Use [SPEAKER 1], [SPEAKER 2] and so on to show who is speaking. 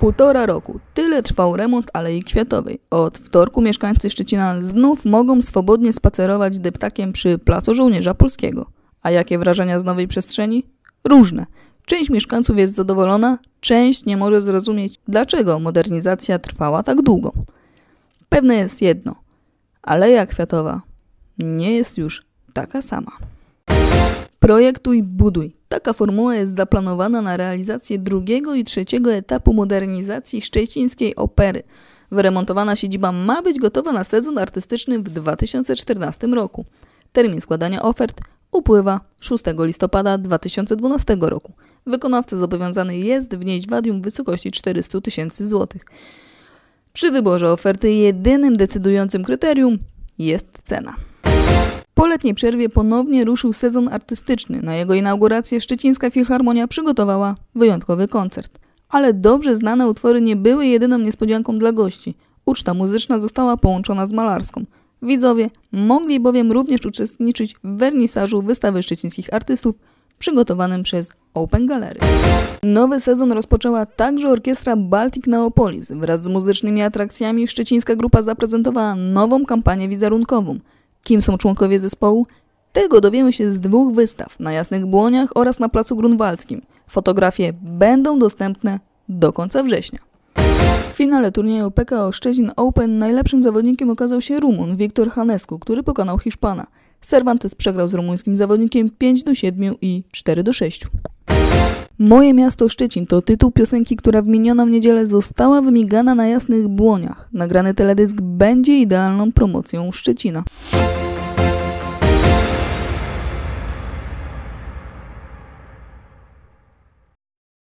[SPEAKER 1] półtora roku tyle trwał remont Alei Kwiatowej. Od wtorku mieszkańcy Szczecina znów mogą swobodnie spacerować deptakiem przy Placu Żołnierza Polskiego. A jakie wrażenia z nowej przestrzeni? Różne. Część mieszkańców jest zadowolona, część nie może zrozumieć, dlaczego modernizacja trwała tak długo. Pewne jest jedno. Aleja Kwiatowa nie jest już taka sama. Projektuj, buduj. Taka formuła jest zaplanowana na realizację drugiego i trzeciego etapu modernizacji szczecińskiej opery. Wyremontowana siedziba ma być gotowa na sezon artystyczny w 2014 roku. Termin składania ofert upływa 6 listopada 2012 roku. Wykonawca zobowiązany jest wnieść wadium w wysokości 400 tysięcy złotych. Przy wyborze oferty jedynym decydującym kryterium jest cena. Po letniej przerwie ponownie ruszył sezon artystyczny. Na jego inaugurację Szczecińska Filharmonia przygotowała wyjątkowy koncert. Ale dobrze znane utwory nie były jedyną niespodzianką dla gości. Uczta muzyczna została połączona z malarską. Widzowie mogli bowiem również uczestniczyć w wernisażu wystawy szczecińskich artystów przygotowanym przez Open Gallery. Nowy sezon rozpoczęła także orkiestra Baltic Neopolis. Wraz z muzycznymi atrakcjami szczecińska grupa zaprezentowała nową kampanię wizerunkową. Kim są członkowie zespołu? Tego dowiemy się z dwóch wystaw na Jasnych Błoniach oraz na Placu Grunwaldzkim. Fotografie będą dostępne do końca września. W finale turnieju PKO Szczecin Open najlepszym zawodnikiem okazał się Rumun Wiktor Hanescu, który pokonał Hiszpana. Cervantes przegrał z rumuńskim zawodnikiem 5 do 7 i 4 do 6. Moje miasto Szczecin to tytuł piosenki, która w minioną niedzielę została wymigana na jasnych błoniach. Nagrany teledysk będzie idealną promocją Szczecina.